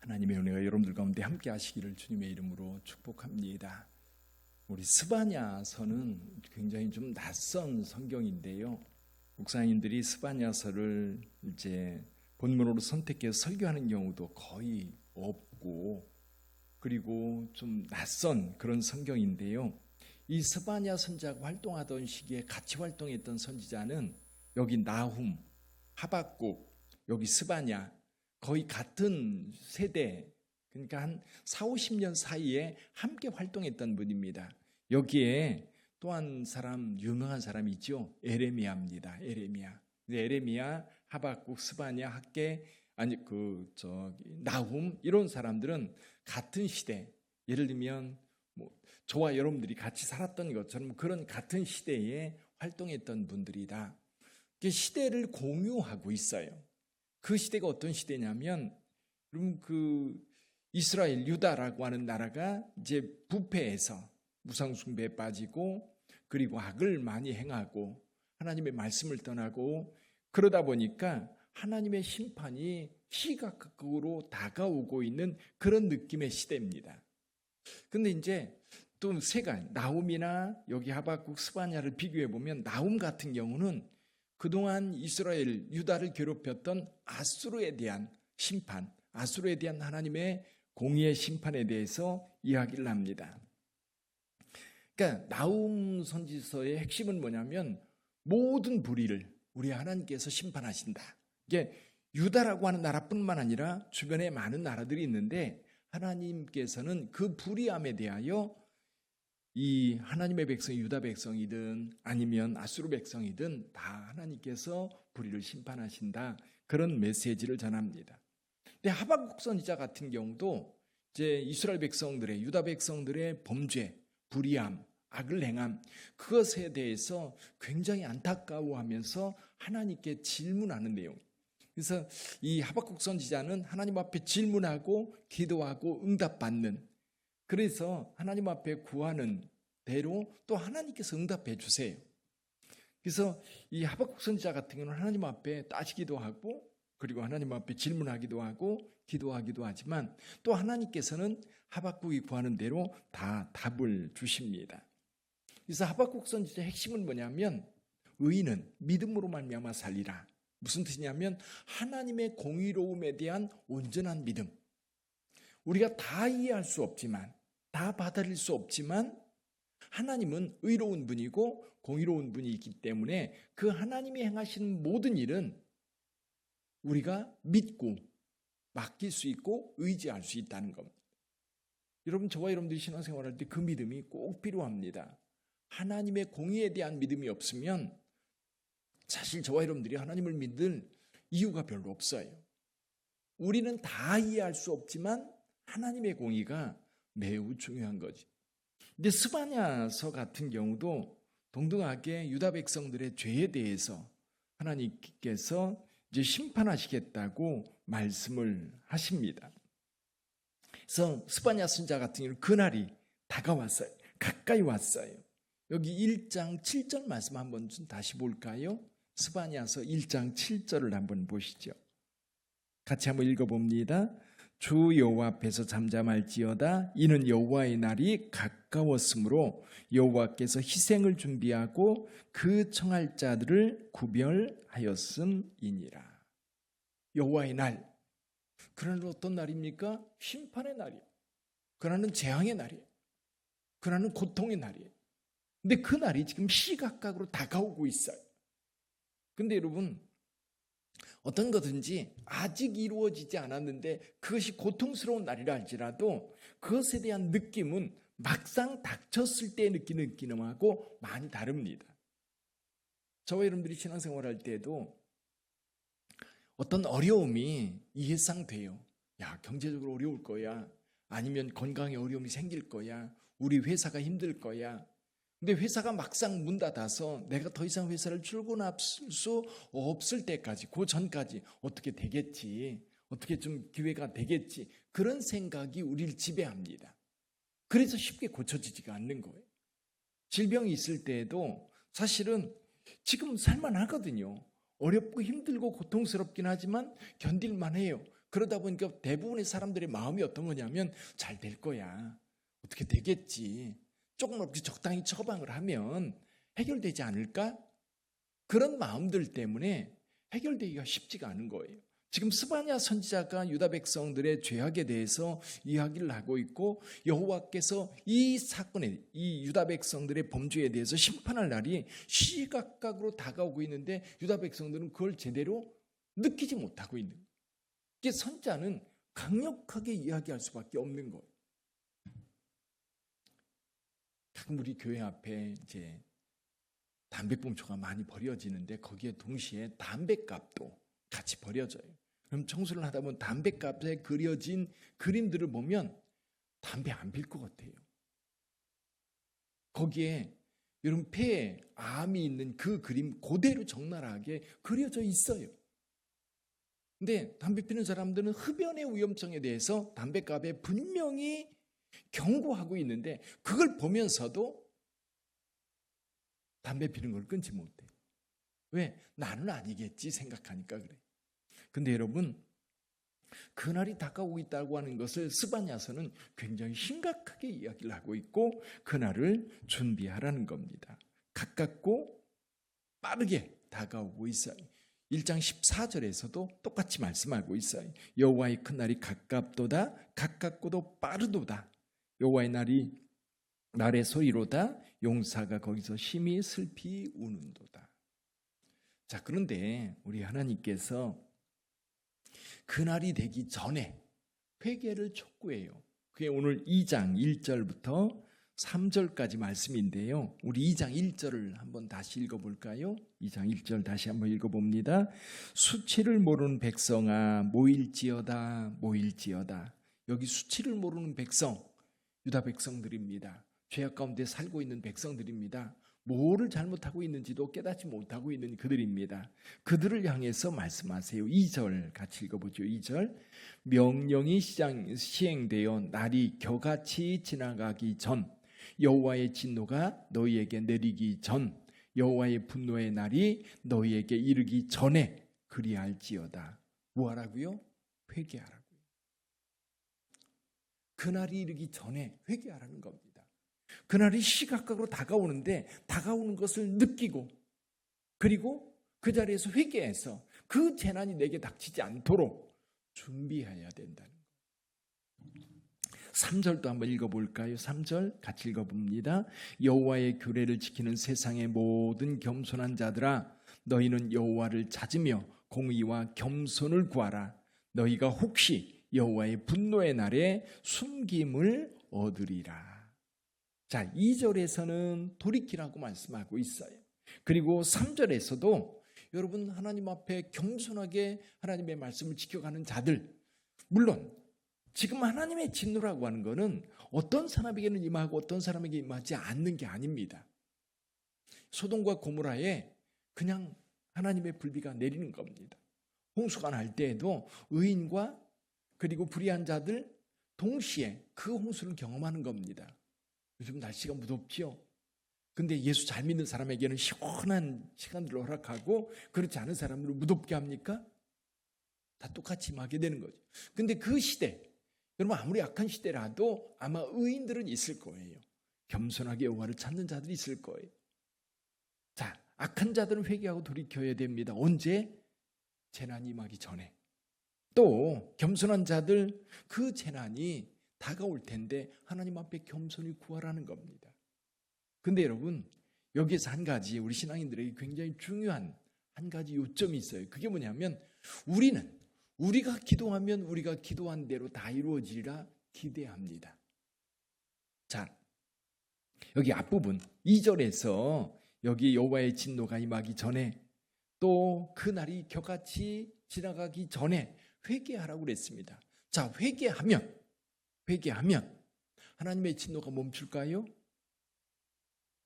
하나님의 은혜가 여러분들 가운데 함께 하시기를 주님의 이름으로 축복합니다. 우리 스바냐서는 굉장히 좀 낯선 성경인데요. 목사님들이 스바냐서를 이제 본문으로 선택해서 설교하는 경우도 거의 없고 그리고 좀 낯선 그런 성경인데요. 이 스바냐 선자가 활동하던 시기에 같이 활동했던 선지자는 여기 나훔, 하박국, 여기 스바냐 거의 같은 세대 그러니까 한 4, 50년 사이에 함께 활동했던 분입니다. 여기에 또 한 사람 유명한 사람이 있죠. 에레미야입니다. 에레미야. 에레미야, 하박국, 스바냐, 학계 아니 그 저기 나훔 이런 사람들은 같은 시대 예를 들면 뭐 저와 여러분들이 같이 살았던 것처럼 그런 같은 시대에 활동했던 분들이다. 시대를 공유하고 있어요. 그 시대가 어떤 시대냐면 여러분 그 이스라엘 유다라고 하는 나라가 이제 부패해서 무상 숭배에 빠지고 그리고 악을 많이 행하고 하나님의 말씀을 떠나고 그러다 보니까 하나님의 심판이 시각적으로 다가오고 있는 그런 느낌의 시대입니다. 근데 이제 또 세가 나움이나 여기 하박국 스바냐를 비교해 보면 나움 같은 경우는 그동안 이스라엘 유다를 괴롭혔던 아수르에 대한 심판, 아수르에 대한 하나님의 공의의 심판에 대해서 이야기를 합니다. 그러니까 나움 선지서의 핵심은 뭐냐면 모든 불의를 우리 하나님께서 심판하신다. 이게 유다라고 하는 나라뿐만 아니라 주변에 많은 나라들이 있는데 하나님께서는 그 불의함에 대하여 이 하나님의 백성 유다 백성이든 아니면 아수르 백성이든 다 하나님께서 불의를 심판하신다 그런 메시지를 전합니다. 근데 하박국 선지자 같은 경우도 이제 이스라엘 백성들의 유다 백성들의 범죄, 불의함, 악을 행함 그것에 대해서 굉장히 안타까워 하면서 하나님께 질문하는 내용. 그래서 이 하박국 선지자는 하나님 앞에 질문하고 기도하고 응답받는 그래서 하나님 앞에 구하는 대로 또 하나님께서 응답해 주세요. 그래서 이 하박국 선지자 같은 경우는 하나님 앞에 따지기도 하고 그리고 하나님 앞에 질문하기도 하고 기도하기도 하지만 또 하나님께서는 하박국이 구하는 대로 다 답을 주십니다. 그래서 하박국 선지자의 핵심은 뭐냐면 의인은 믿음으로 말미암아 살리라. 무슨 뜻이냐면 하나님의 공의로움에 대한 온전한 믿음. 우리가 다 이해할 수 없지만 다 받아들일 수 없지만 하나님은 의로운 분이고 공의로운 분이 있기 때문에 그 하나님이 행하시는 모든 일은 우리가 믿고 맡길 수 있고 의지할 수 있다는 겁니다. 여러분 저와 여러분들이 신앙생활할 때 그 믿음이 꼭 필요합니다. 하나님의 공의에 대한 믿음이 없으면 사실 저와 여러분들이 하나님을 믿을 이유가 별로 없어요. 우리는 다 이해할 수 없지만 하나님의 공의가 매우 중요한 거지. 근데 스바냐서 같은 경우도 동등하게 유다 백성들의 죄에 대해서 하나님께서 이제 심판하시겠다고 말씀을 하십니다. 그래서 스바냐 선자 같은 경우는 그날이 다가왔어요. 가까이 왔어요. 여기 1장 7절 말씀 한번 좀 다시 볼까요? 스바냐서 1장 7절을 한번 보시죠. 같이 한번 읽어봅니다. 주 여호와 앞에서 잠잠할지어다 이는 여호와의 날이 가까웠으므로 여호와께서 희생을 준비하고 그 청할 자들을 구별하였음이니라. 여호와의 날. 그날은 어떤 날입니까? 심판의 날이에요. 그날은 재앙의 날이에요. 그날은 고통의 날이에요. 근데 그 날이 지금 시각각으로 다가오고 있어요. 근데 여러분 어떤 거든지 아직 이루어지지 않았는데 그것이 고통스러운 날이라 할지라도 그것에 대한 느낌은 막상 닥쳤을 때 느끼는 느낌하고 많이 다릅니다. 저와 여러분들이 신앙생활 할 때도 어떤 어려움이 예상돼요. 야, 경제적으로 어려울 거야. 아니면 건강에 어려움이 생길 거야. 우리 회사가 힘들 거야. 근데 회사가 막상 문 닫아서 내가 더 이상 회사를 출근할 수 없을 때까지, 그 전까지 어떻게 되겠지, 어떻게 좀 기회가 되겠지, 그런 생각이 우리를 지배합니다. 그래서 쉽게 고쳐지지가 않는 거예요. 질병이 있을 때에도 사실은 지금 살만하거든요. 어렵고 힘들고 고통스럽긴 하지만 견딜만 해요. 그러다 보니까 대부분의 사람들의 마음이 어떤 거냐면 잘 될 거야. 어떻게 되겠지. 조금 이렇게 적당히 처방을 하면 해결되지 않을까? 그런 마음들 때문에 해결되기가 쉽지가 않은 거예요. 지금 스바냐 선지자가 유다 백성들의 죄악에 대해서 이야기를 하고 있고 여호와께서 이 사건에 이 유다 백성들의 범죄에 대해서 심판할 날이 시각각으로 다가오고 있는데 유다 백성들은 그걸 제대로 느끼지 못하고 있는 거예요. 이게 선자는 강력하게 이야기할 수밖에 없는 거예요. 우리 교회 앞에 이제 담배꽁초가 많이 버려지는데 거기에 동시에 담배값도 같이 버려져요. 그럼 청소를 하다 보면 담배값에 그려진 그림들을 보면 담배 안 필 것 같아요. 거기에 여러분 폐에 암이 있는 그 그림 그대로 적나라하게 그려져 있어요. 근데 담배 피는 사람들은 흡연의 위험성에 대해서 담배값에 분명히 경고하고 있는데 그걸 보면서도 담배 피는 걸 끊지 못해. 왜? 나는 아니겠지 생각하니까 그래. 근데 여러분, 그날이 다가오고 있다고 하는 것을 스바냐서는 굉장히 심각하게 이야기를 하고 있고 그날을 준비하라는 겁니다. 가깝고 빠르게 다가오고 있어요. 1장 14절에서도 똑같이 말씀하고 있어요. 여호와의 큰 날이 가깝도다 가깝고도 빠르도다. 여호와의 날이 날의 소리로다 용사가 거기서 심히 슬피 우는도다. 자, 그런데 우리 하나님께서 그날이 되기 전에 회개를 촉구해요. 그게 오늘 2장 1절부터 3절까지 말씀인데요. 우리 2장 1절을 한번 다시 읽어볼까요? 2장 1절 다시 한번 읽어봅니다. 수치를 모르는 백성아 모일지어다 모일지어다. 여기 수치를 모르는 백성 유다 백성들입니다. 죄악 가운데 살고 있는 백성들입니다. 뭐를 잘못하고 있는지도 깨닫지 못하고 있는 그들입니다. 그들을 향해서 말씀하세요. 2절 같이 읽어보죠. 2절 명령이 시장, 시행되어 날이 겨같이 지나가기 전 여호와의 진노가 너희에게 내리기 전 여호와의 분노의 날이 너희에게 이르기 전에 그리할지어다. 뭐하라고요? 회개하라고요. 그날이 이르기 전에 회개하라는 겁니다. 그날이 시각각으로 다가오는데 다가오는 것을 느끼고 그리고 그 자리에서 회개해서 그 재난이 내게 닥치지 않도록 준비해야 된다는 거예요. 3절도 한번 읽어볼까요? 3절 같이 읽어봅니다. 여호와의 규례를 지키는 세상의 모든 겸손한 자들아 너희는 여호와를 찾으며 공의와 겸손을 구하라. 너희가 혹시 여호와의 분노의 날에 숨김을 얻으리라. 자, 2절에서는 돌이키라고 말씀하고 있어요. 그리고 3절에서도 여러분 하나님 앞에 겸손하게 하나님의 말씀을 지켜가는 자들 물론 지금 하나님의 진노라고 하는 것은 어떤 사람에게는 임하고 어떤 사람에게 임하지 않는 게 아닙니다. 소돔과 고모라에 그냥 하나님의 불비가 내리는 겁니다. 홍수가 날 때에도 의인과 그리고 불의한 자들 동시에 그 홍수를 경험하는 겁니다. 요즘 날씨가 무덥지요. 근데 예수 잘 믿는 사람에게는 시원한 시간들을 허락하고 그렇지 않은 사람들을 무덥게 합니까? 다 똑같이 임하게 되는 거죠. 근데 그 시대, 여러분 아무리 악한 시대라도 아마 의인들은 있을 거예요. 겸손하게 여호와를 찾는 자들이 있을 거예요. 자, 악한 자들은 회개하고 돌이켜야 됩니다. 언제? 재난이 임하기 전에. 또 겸손한 자들 그 재난이 다가올 텐데 하나님 앞에 겸손히 구하라는 겁니다. 근데 여러분 여기에서 한 가지 우리 신앙인들에게 굉장히 중요한 한 가지 요점이 있어요. 그게 뭐냐면 우리는 우리가 기도하면 우리가 기도한 대로 다 이루어지리라 기대합니다. 자, 여기 앞부분 2절에서 여기 여호와의 진노가 임하기 전에 또 그 날이 겨같이 지나가기 전에 회개하라고 그랬습니다. 자, 회개하면 회개하면 하나님의 진노가 멈출까요?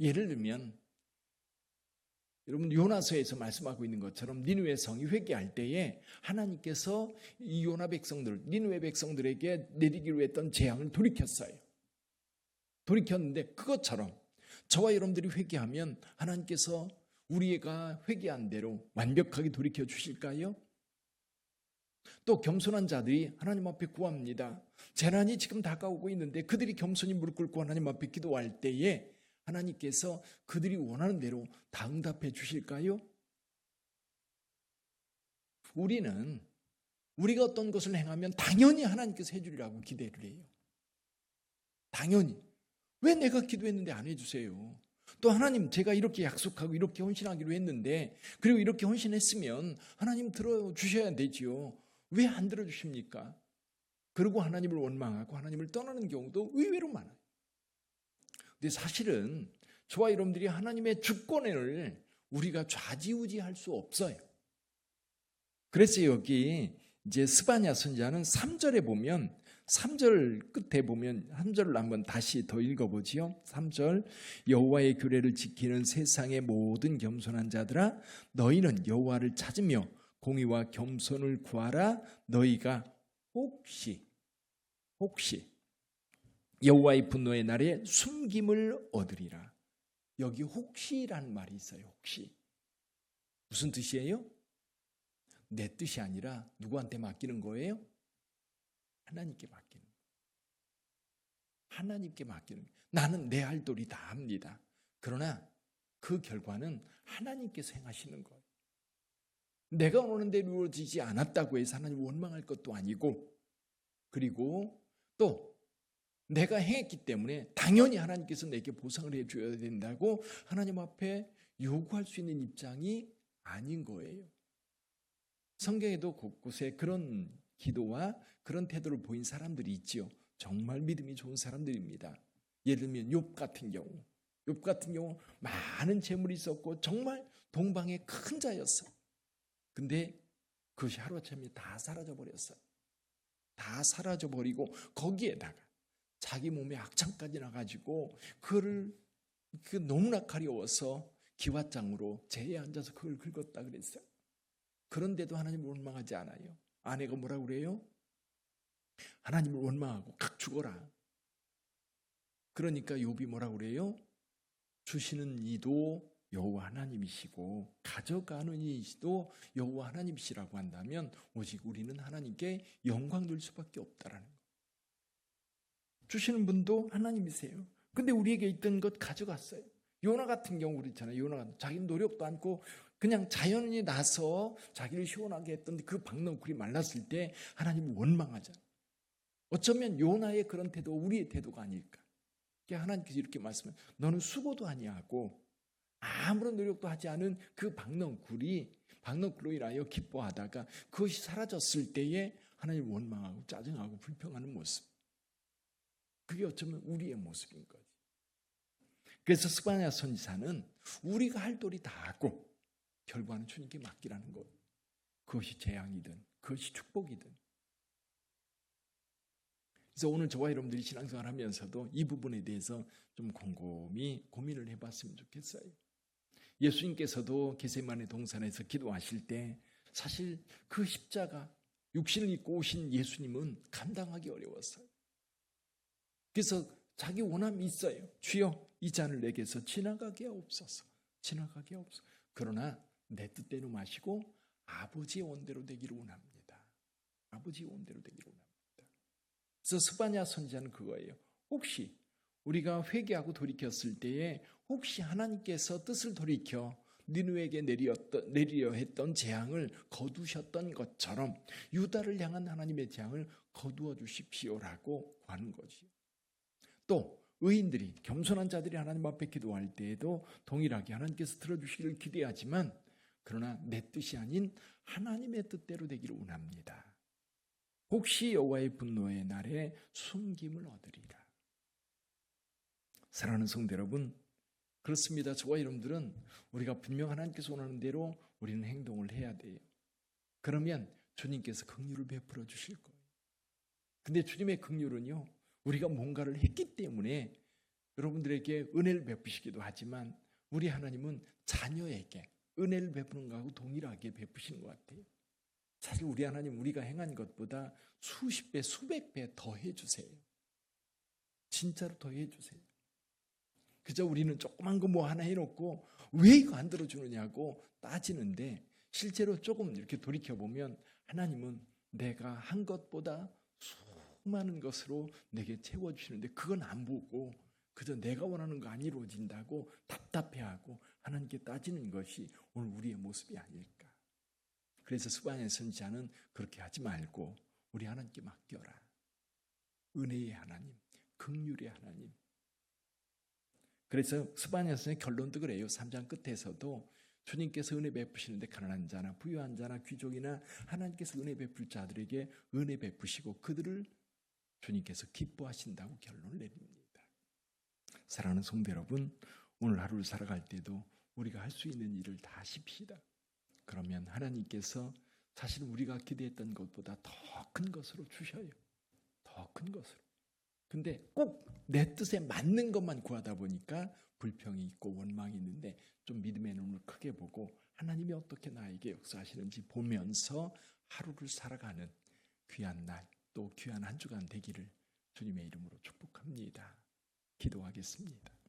예를 들면 여러분 요나서에서 말씀하고 있는 것처럼 니누의 성이 회개할 때에 하나님께서 이 요나 백성들, 니누의 백성들에게 내리기로 했던 재앙을 돌이켰어요. 돌이켰는데 그것처럼 저와 여러분들이 회개하면 하나님께서 우리가 회개한 대로 완벽하게 돌이켜 주실까요? 또 겸손한 자들이 하나님 앞에 구합니다. 재난이 지금 다가오고 있는데 그들이 겸손히 무릎 꿇고 하나님 앞에 기도할 때에 하나님께서 그들이 원하는 대로 다 응답해 주실까요? 우리는 우리가 어떤 것을 행하면 당연히 하나님께서 해주리라고 기대를 해요. 당연히. 왜 내가 기도했는데 안 해주세요? 또 하나님 제가 이렇게 약속하고 이렇게 헌신하기로 했는데 그리고 이렇게 헌신했으면 하나님 들어주셔야 되지요. 왜 안 들어주십니까? 그리고 하나님을 원망하고 하나님을 떠나는 경우도 의외로 많아요. 근데 사실은 저와 여러분들이 하나님의 주권을 우리가 좌지우지할 수 없어요. 그래서 여기 이제 스바냐 선자는 3절에 보면 3절 끝에 보면 3절을 한번 다시 더 읽어보지요. 3절 여호와의 규례를 지키는 세상의 모든 겸손한 자들아 너희는 여호와를 찾으며 공의와 겸손을 구하라 너희가 혹시 혹시 여호와의 분노의 날에 숨김을 얻으리라. 여기 혹시라는 말이 있어요. 혹시 무슨 뜻이에요? 내 뜻이 아니라 누구한테 맡기는 거예요? 하나님께 맡기는. 하나님께 맡기는. 나는 내 할 도리 다 합니다. 그러나 그 결과는 하나님께서 행하시는 거예요. 내가 원하는 대로 이루어지지 않았다고 해서 하나님 원망할 것도 아니고 그리고 또 내가 행했기 때문에 당연히 하나님께서 내게 보상을 해줘야 된다고 하나님 앞에 요구할 수 있는 입장이 아닌 거예요. 성경에도 곳곳에 그런 기도와 그런 태도를 보인 사람들이 있지요. 정말 믿음이 좋은 사람들입니다. 예를 들면 욥 같은 경우, 욥 같은 경우 많은 재물이 있었고 정말 동방의 큰 자였어. 근데 그것이 하루아침에 다 사라져 버렸어. 다 사라져 버리고 거기에다가 자기 몸에 악창까지 나가지고 그를 그 너무나 가려워서 기왓장으로 재에 앉아서 그걸 긁었다 그랬어요. 그런데도 하나님을 원망하지 않아요. 아내가 뭐라 그래요? 하나님을 원망하고 각 죽어라. 그러니까 욥이 뭐라 그래요? 주시는 이도 여호와 하나님이시고 가져가는 이도 여호와 하나님이시라고 한다면 오직 우리는 하나님께 영광 돌 수밖에 없다라는 거. 주시는 분도 하나님이세요. 근데 우리에게 있던 것 가져갔어요. 요나 같은 경우 그렇잖아요. 요나가 자기 노력도 않고 그냥 자연이 나서 자기를 시원하게 했던 그 박넝쿨이 말랐을 때 하나님을 원망하잖아요. 어쩌면 요나의 그런 태도 우리의 태도가 아닐까. 하나님께서 이렇게 말씀해 너는 수고도 아니하고 아무런 노력도 하지 않은 그 박넝쿨이 박넝쿨로 인하여 기뻐하다가 그것이 사라졌을 때에 하나님 원망하고 짜증하고 불평하는 모습. 그게 어쩌면 우리의 모습인 거지. 그래서 스바냐 선지자는 우리가 할 도리 다 하고 결과는 주님께 맡기라는 것. 그것이 재앙이든 그것이 축복이든. 그래서 오늘 저와 여러분들이 신앙생활 하면서도 이 부분에 대해서 좀 곰곰이 고민을 해봤으면 좋겠어요. 예수님께서도 게세만의 동산에서 기도하실 때 사실 그 십자가 육신을 입고 오신 예수님은 감당하기 어려웠어요. 그래서 자기 원함이 있어요. 주여 이 잔을 내게서 지나가게 없어서 지나가게 없어. 그러나 내 뜻대로 마시고 아버지의 원대로 되기를 원합니다. 아버지의 원대로 되기를 원합니다. 그래서 스바냐 선지자는 그거예요. 혹시 우리가 회개하고 돌이켰을 때에 혹시 하나님께서 뜻을 돌이켜 니누에게 내리었던, 내리려 했던 재앙을 거두셨던 것처럼 유다를 향한 하나님의 재앙을 거두어 주십시오라고 하는 거지요. 또 의인들이 겸손한 자들이 하나님 앞에 기도할 때에도 동일하게 하나님께서 들어주시기를 기대하지만 그러나 내 뜻이 아닌 하나님의 뜻대로 되기를 원합니다. 혹시 여호와의 분노의 날에 숨김을 얻으리라. 사랑하는 성도 여러분, 그렇습니다. 저와 여러분들은 우리가 분명 하나님께서 원하는 대로 우리는 행동을 해야 돼요. 그러면 주님께서 긍휼을 베풀어 주실 거예요. 근데 주님의 긍휼은요, 우리가 뭔가를 했기 때문에 여러분들에게 은혜를 베푸시기도 하지만 우리 하나님은 자녀에게 은혜를 베푸는 것하고 동일하게 베푸시는 것 같아요. 사실 우리 하나님 우리가 행한 것보다 수십 배, 수백 배 더 해주세요. 진짜로 더 해주세요. 그저 우리는 조그만 거 뭐 하나 해놓고 왜 이거 안 들어주느냐고 따지는데 실제로 조금 이렇게 돌이켜보면 하나님은 내가 한 것보다 수많은 것으로 내게 채워주시는데 그건 안 보고 그저 내가 원하는 거 안 이루어진다고 답답해하고 하나님께 따지는 것이 오늘 우리의 모습이 아닐까. 그래서 스바냐 선지자는 그렇게 하지 말고 우리 하나님께 맡겨라. 은혜의 하나님, 극률의 하나님. 그래서 스바냐 선의 결론도 그래요. 3장 끝에서도 주님께서 은혜 베푸시는데 가난한 자나 부유한 자나 귀족이나 하나님께서 은혜 베풀 자들에게 은혜 베푸시고 그들을 주님께서 기뻐하신다고 결론을 내립니다. 사랑하는 성도 여러분, 오늘 하루를 살아갈 때도 우리가 할 수 있는 일을 다 하십시다. 그러면 하나님께서 사실 우리가 기대했던 것보다 더 큰 것으로 주셔요. 더 큰 것으로. 근데 꼭 내 뜻에 맞는 것만 구하다 보니까 불평이 있고 원망이 있는데 좀 믿음의 눈을 크게 보고 하나님이 어떻게 나에게 역사하시는지 보면서 하루를 살아가는 귀한 날 또 귀한 한 주간 되기를 주님의 이름으로 축복합니다. 기도하겠습니다.